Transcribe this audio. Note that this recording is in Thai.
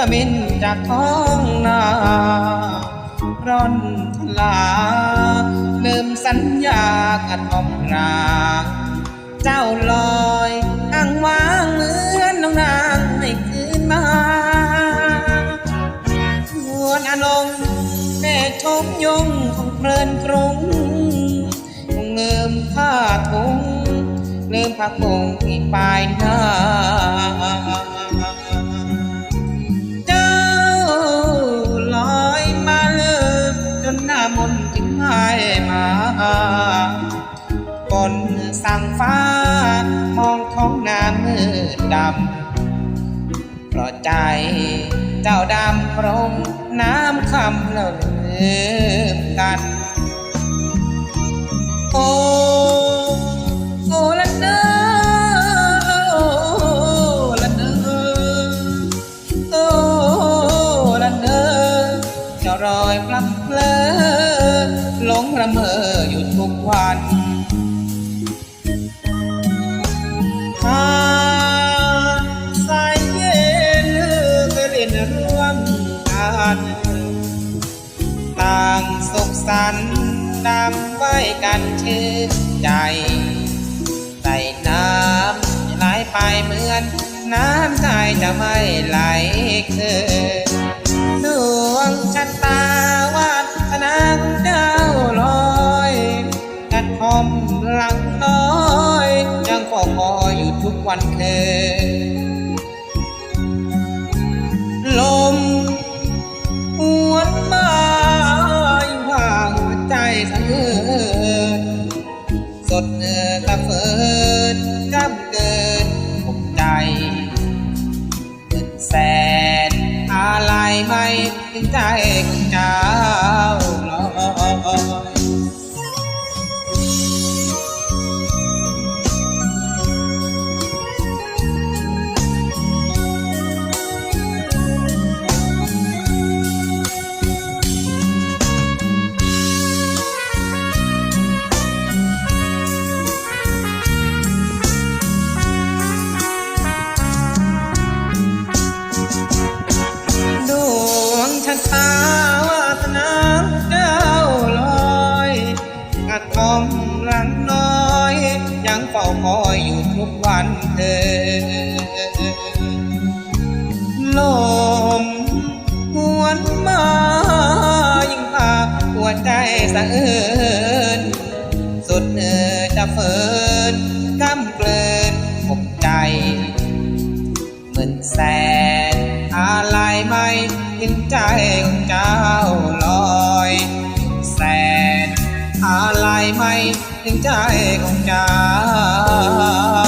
จากท้องนาร่อนลา ลืมสัญญากระทอมรา เจ้าลอยอ้างว้างเหมือนน้องนางไม่คืนมาชวนอานงแม่ชมยงของเพลินกรุงคงลืมผ้าทุงลืมผ้าคงที่ปลายหน้า ฝนสั่งฟ้ามองท้องน้ำมืดดำเพราะใจเจ้าดำพรมน้ำคำแล้วลืมกัน โอ้โอ้ละเนอโอ้ละเนอโอ้ละเนอเจะรอยพลับเพลอ สันนำไว้กันชื่นใจ ใส่น้ำไหลไปเหมือน น้ำใจจะไม่ไหลคืนดวงชะตาวาสนางเจ้าลอยกระทอมหลังน้อยยังเฝ้าคอยอยู่ทุกวันคืนลม นสดเนื้อกระเฟินกำเกินผมใจเงินแสนอะไรไม่ถึงใจของเจ้า ตาวาสนาเจ้าลอยกระทอมรังน้อย ยังเฝ้าคอยอยู่ทุกวันเธอลมหวนมายิ่งพาหัวใจสะเอื้นสุดเออจะเฟิน อะไรไม่ถึงใจของเจ้า